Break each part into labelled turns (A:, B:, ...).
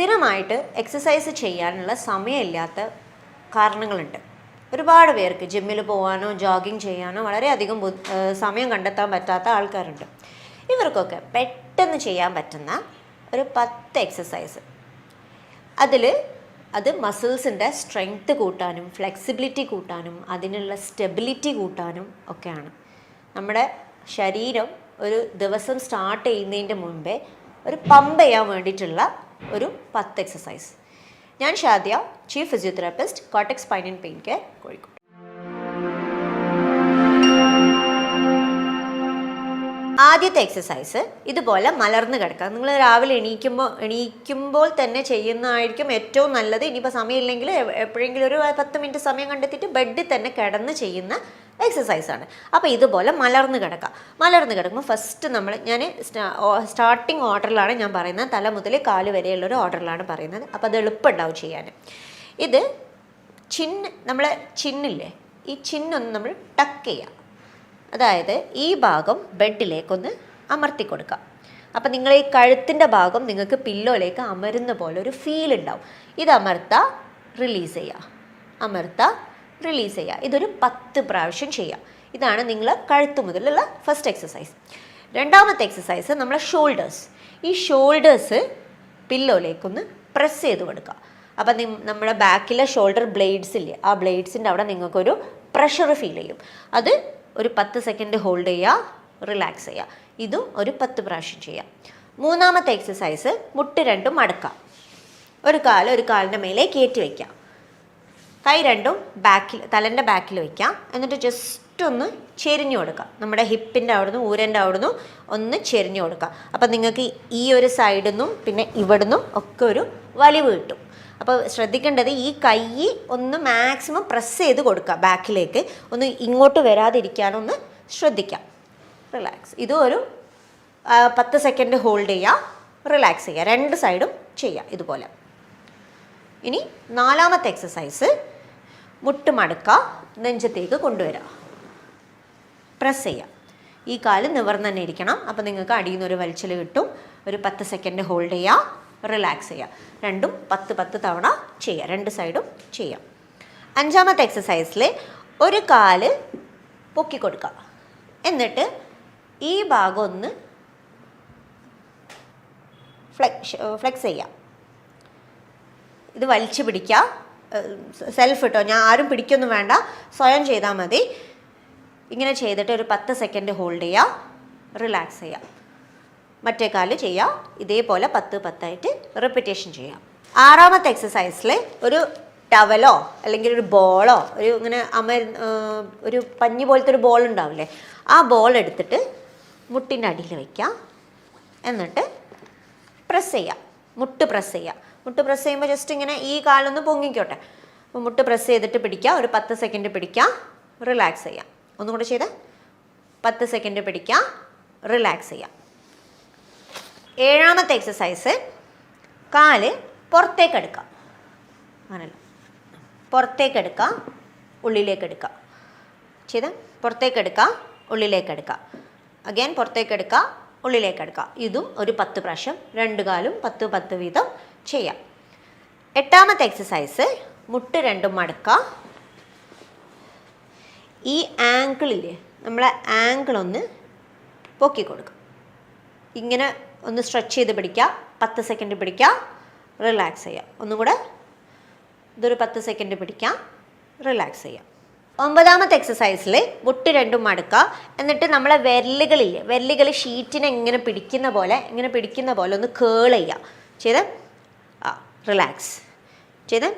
A: സ്ഥിരമായിട്ട് എക്സസൈസ് ചെയ്യാനുള്ള സമയമില്ലാത്ത കാരണങ്ങളുണ്ട്. ഒരുപാട് പേർക്ക് ജിമ്മിൽ പോകാനോ ജോഗിങ് ചെയ്യാനോ വളരെയധികം സമയം കണ്ടെത്താൻ പറ്റാത്ത ആൾക്കാരുണ്ട്. ഇവർക്കൊക്കെ പെട്ടെന്ന് ചെയ്യാൻ പറ്റുന്ന ഒരു പത്ത് എക്സസൈസ് അതിൽ അത് മസിൽസിന്റെ സ്ട്രെങ്ത് കൂട്ടാനും ഫ്ലെക്സിബിലിറ്റി കൂട്ടാനും അതിനുള്ള സ്റ്റെബിലിറ്റി കൂട്ടാനും ഒക്കെയാണ്. നമ്മുടെ ശരീരം ഒരു ദിവസം സ്റ്റാർട്ട് ചെയ്യുന്നതിന്റെ മുമ്പേ ഒരു പമ്പ് ചെയ്യാൻ വേണ്ടിയിട്ടുള്ള ഒരു പത്ത് എക്സസൈസ് ഞാൻ Shadya chief physiotherapist Cortex pine and pain care Kozhikode. ആദ്യത്തെ എക്സസൈസ് ഇതുപോലെ മലർന്ന് കിടക്കുക. നിങ്ങൾ രാവിലെ എണീക്കുമ്പോൾ എണീക്കുമ്പോൾ തന്നെ ചെയ്യുന്നതായിരിക്കും ഏറ്റവും നല്ലത്. ഇനിയിപ്പോൾ സമയമില്ലെങ്കിൽ എപ്പോഴെങ്കിലും ഒരു പത്ത് മിനിറ്റ് സമയം കണ്ടെത്തിയിട്ട് ബെഡിൽ തന്നെ കിടന്ന് ചെയ്യുന്ന എക്സസൈസാണ് അപ്പോൾ ഇതുപോലെ മലർന്ന് കിടക്കുക മലർന്ന് കിടക്കുമ്പോൾ ഫസ്റ്റ് നമ്മൾ ഞാൻ സ്റ്റാർട്ടിങ് ഓർഡറിലാണ് ഞാൻ പറയുന്നത്. തല മുതൽ കാൽ വരെയുള്ള ഒരു ഓർഡറിലാണ് പറയുന്നത്. അപ്പോൾ അത് എളുപ്പമുണ്ടാവും ചെയ്യാൻ ഇത് ചിൻ നമ്മളെ ചിന്നില്ലേ ഈ ചിന്നൊന്ന് നമ്മൾ ടക്ക് ചെയ്യുക അതായത് ഈ ഭാഗം ബെഡിലേക്കൊന്ന് അമർത്തി കൊടുക്കാം. അപ്പം നിങ്ങൾ ഈ കഴുത്തിന്റെ ഭാഗം നിങ്ങൾക്ക് പില്ലോയിലേക്ക് അമരുന്ന പോലെ ഒരു ഫീൽ ഉണ്ടാവും. ഇത് അമർത്താ റിലീസ് ചെയ്യുക അമർത്താ റിലീസ് ചെയ്യുക. ഇതൊരു പത്ത് പ്രാവശ്യം ചെയ്യാം ഇതാണ് നിങ്ങൾ കഴുത്ത് മുതലുള്ള ഫസ്റ്റ് എക്സസൈസ് രണ്ടാമത്തെ എക്സസൈസ് നമ്മളെ ഷോൾഡേഴ്സ് ഈ ഷോൾഡേഴ്സ് പില്ലോയിലേക്കൊന്ന് പ്രസ് ചെയ്ത് കൊടുക്കുക. അപ്പം നി നമ്മുടെ ബാക്കിലെ ഷോൾഡർ ബ്ലേഡ്സ് ഇല്ലേ? ആ ബ്ലേഡ്സിന്റെ അവിടെ നിങ്ങൾക്കൊരു പ്രഷർ ഫീൽ ചെയ്യും. അത് ഒരു പത്ത് സെക്കൻഡ് ഹോൾഡ് ചെയ്യുക റിലാക്സ് ചെയ്യുക. ഇതും ഒരു പത്ത് പ്രാവശ്യം ചെയ്യാം മൂന്നാമത്തെ എക്സസൈസ് മുട്ട് രണ്ടും മടക്കുക ഒരു കാൽ ഒരു കാലിന്റെ മേലെ കയറ്റി വയ്ക്കാം കൈ രണ്ടും ബാക്കിൽ തലന്റെ ബാക്കിൽ വയ്ക്കാം എന്നിട്ട് ജസ്റ്റ് ഒന്ന് ചെരിഞ്ഞു കൊടുക്കാം. നമ്മുടെ ഹിപ്പിന്റെ അവിടുന്ന് ഊരന്റെ അവിടുന്ന് ഒന്ന് ചെരിഞ്ഞു കൊടുക്കാം. അപ്പം നിങ്ങൾക്ക് ഈ ഒരു സൈഡിൽ നിന്നും പിന്നെ ഇവിടുന്നും ഒക്കെ ഒരു വലിവ് കിട്ടും. അപ്പോൾ ശ്രദ്ധിക്കേണ്ടത് ഈ കൈ ഒന്ന് മാക്സിമം പ്രസ് ചെയ്ത് കൊടുക്കുക ബാക്കിലേക്ക് ഒന്ന് ഇങ്ങോട്ട് വരാതിരിക്കാനൊന്ന് ശ്രദ്ധിക്കാം. റിലാക്സ് ഇതും ഒരു പത്ത് സെക്കൻഡ് ഹോൾഡ് ചെയ്യുക റിലാക്സ് ചെയ്യുക രണ്ട് സൈഡും ചെയ്യുക ഇതുപോലെ. ഇനി നാലാമത്തെ എക്സസൈസ് മുട്ട് മടക്കുക നെഞ്ചത്തേക്ക് കൊണ്ടുവരിക പ്രസ് ചെയ്യുക ഈ കാൽ നിവർന്ന് തന്നെ ഇരിക്കണം. അപ്പോൾ നിങ്ങൾക്ക് അടിയിൽ നിന്ന് ഒരു വലിച്ചിൽ കിട്ടും. ഒരു പത്ത് സെക്കൻഡ് ഹോൾഡ് ചെയ്യുക റിലാക്സ് ചെയ്യുക രണ്ടും പത്ത് പത്ത് തവണ ചെയ്യുക രണ്ട് സൈഡും ചെയ്യാം. അഞ്ചാമത്തെ എക്സസൈസിൽ ഒരു കാൽ പൊക്കി കൊടുക്കുക എന്നിട്ട് ഈ ഭാഗം ഒന്ന് ഫ്ലെക്സ് ഫ്ലെക്സ് ചെയ്യാം. ഇത് വലിച്ചു പിടിക്കുക സെൽഫ് ഇട്ടോ ഞാൻ ആരും പിടിക്കൊന്നും വേണ്ട. സ്വയം ചെയ്താൽ മതി. ഇങ്ങനെ ചെയ്തിട്ട് ഒരു പത്ത് സെക്കൻഡ് ഹോൾഡ് ചെയ്യുക റിലാക്സ് ചെയ്യുക മറ്റേ കാൽ ചെയ്യുക ഇതേപോലെ പത്ത് പത്തായിട്ട് റിപ്പീറ്റേഷൻ ചെയ്യാം. ആറാമത്തെ എക്സസൈസിൽ ഒരു ടവലോ അല്ലെങ്കിൽ ഒരു ബോളോ ഒരു ഇങ്ങനെ അമർ ഒരു പഞ്ഞി പോലത്തെ ഒരു ബോൾ ഉണ്ടാവില്ലേ ആ ബോൾ എടുത്തിട്ട് മുട്ടിന്റെ അടിയിൽ വയ്ക്കാം. എന്നിട്ട് പ്രസ് ചെയ്യാം. മുട്ട് പ്രസ് ചെയ്യാം. മുട്ട് പ്രസ് ചെയ്യുമ്പോൾ ജസ്റ്റ് ഇങ്ങനെ ഈ കാലൊന്ന് പൊങ്ങിക്കോട്ടെ. അപ്പോൾ മുട്ട് പ്രസ് ചെയ്തിട്ട് പിടിക്കുക ഒരു പത്ത് സെക്കൻഡ് പിടിക്കുക റിലാക്സ് ചെയ്യാം. ഒന്നും കൂടെ ചെയ്ത് പത്ത് സെക്കൻഡ് പിടിക്കുക റിലാക്സ് ചെയ്യാം. ഏഴാമത്തെ എക്സസൈസ് കാൽ പുറത്തേക്ക് എടുക്കാം. ആണല്ലോ. പുറത്തേക്ക് എടുക്കാം. ഉള്ളിലേക്ക് എടുക്കാം. ചെയ്ത് പുറത്തേക്ക് എടുക്കാം. ഉള്ളിലേക്ക് എടുക്കാം. അഗൈൻ പുറത്തേക്ക് എടുക്കാം. ഉള്ളിലേക്ക് എടുക്കാം. ഇതും ഒരു പത്ത് പ്രാവശ്യം. രണ്ട് കാലും പത്ത് പത്ത് വീതം. ചെയ്യാം. എട്ടാമത്തെ എക്സസൈസ് മുട്ട് രണ്ടും മടക്കാം ഈ ആങ്കിളില്ലേ നമ്മളെ ആങ്കിൾ ഒന്ന് പൊക്കി കൊടുക്കുക. ഇങ്ങനെ ഒന്ന് സ്ട്രെച്ച് ചെയ്ത് പിടിക്കുക പത്ത് സെക്കൻഡ് പിടിക്കുക റിലാക്സ് ചെയ്യുക. ഒന്നും കൂടെ ഇതൊരു പത്ത് സെക്കൻഡ് പിടിക്കാം റിലാക്സ് ചെയ്യാം ഒമ്പതാമത്തെ എക്സസൈസിൽ മുട്ട് രണ്ടും മടക്കുക. എന്നിട്ട് നമ്മളെ വിരലുകളിൽ വിരലുകൾ ഷീറ്റിനെ ഇങ്ങനെ പിടിക്കുന്ന പോലെ ഇങ്ങനെ പിടിക്കുന്ന പോലെ ഒന്ന് കേൾ ചെയ്യുക. ചെയ്ത്? റിലാക്സ് ചെയ്ത്?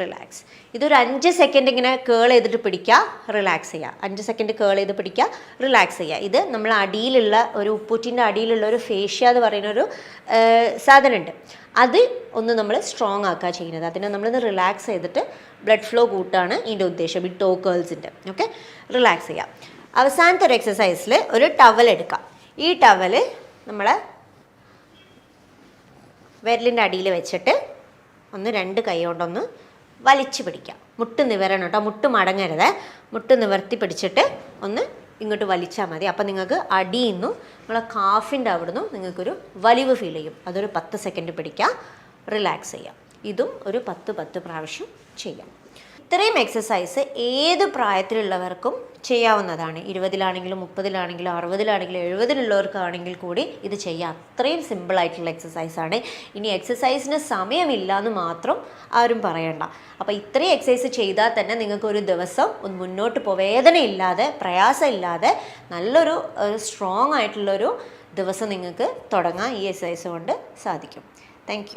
A: റിലാക്സ് ഇതൊരു അഞ്ച് സെക്കൻഡ് ഇങ്ങനെ കേൾ ചെയ്തിട്ട് പിടിക്കുക റിലാക്സ് ചെയ്യുക. അഞ്ച് സെക്കൻഡ് കേൾ ചെയ്ത് പിടിക്കുക റിലാക്സ് ചെയ്യുക. ഇത് നമ്മൾ അടിയിലുള്ള ഒരു ഉപ്പൂറ്റിന്റെ അടിയിലുള്ള ഒരു ഫേഷ്യ എന്ന് പറയുന്ന ഒരു സാധനമുണ്ട്. അത് ഒന്ന് നമ്മൾ സ്ട്രോങ് ആക്കുക ചെയ്യുന്നത്. അതിനെ നമ്മളൊന്ന് റിലാക്സ് ചെയ്തിട്ട് ബ്ലഡ് ഫ്ലോ കൂട്ടാണ് ഇതിന്റെ ഉദ്ദേശം. ഈ ടോ കേൾസിന്റെ ഓക്കെ റിലാക്സ് ചെയ്യുക. അവസാനത്തെ ഒരു എക്സസൈസിൽ ഒരു ടവൽ എടുക്കാം ഈ ടവൽ നമ്മളെ വിരലിന്റെ അടിയിൽ വെച്ചിട്ട് ഒന്ന് രണ്ട് കൈ കൊണ്ടൊന്ന് വലിച്ചു പിടിക്കാം. മുട്ട് നിവരണം കേട്ടോ. മുട്ട് മടങ്ങരുത്. മുട്ട് നിവർത്തി പിടിച്ചിട്ട് ഒന്ന് ഇങ്ങോട്ട് വലിച്ചാൽ മതി. അപ്പോൾ നിങ്ങൾക്ക് അടിയിൽ നിന്നും നിങ്ങളെ കാഫിന്റെ അവിടുന്ന് നിങ്ങൾക്കൊരു വലിവ് ഫീൽ ചെയ്യും. അതൊരു പത്ത് സെക്കൻഡ് പിടിക്കാം. റിലാക്സ് ചെയ്യാം. ഇതും ഒരു പത്ത് പത്ത് പ്രാവശ്യം ചെയ്യാം. ഇത്രയും എക്സസൈസ് ഏത് പ്രായത്തിലുള്ളവർക്കും ചെയ്യാവുന്നതാണ്. ഇരുപതിലാണെങ്കിലും മുപ്പതിലാണെങ്കിലും അറുപതിലാണെങ്കിലും എഴുപതിലുള്ളവർക്കാണെങ്കിൽ കൂടി ഇത് ചെയ്യാം. അത്രയും സിമ്പിളായിട്ടുള്ള എക്സസൈസാണ് ഇനി എക്സസൈസിന് സമയമില്ല എന്ന് മാത്രം ആരും പറയണ്ട. അപ്പോൾ ഇത്രയും എക്സസൈസ് ചെയ്താൽ തന്നെ നിങ്ങൾക്ക് ഒരു ദിവസം ഒന്ന് മുന്നോട്ട് പോ വേദനയില്ലാതെ പ്രയാസമില്ലാതെ നല്ലൊരു സ്ട്രോങ് ആയിട്ടുള്ളൊരു ദിവസം നിങ്ങൾക്ക് തുടങ്ങാൻ ഈ എക്സസൈസ് കൊണ്ട് സാധിക്കും. താങ്ക്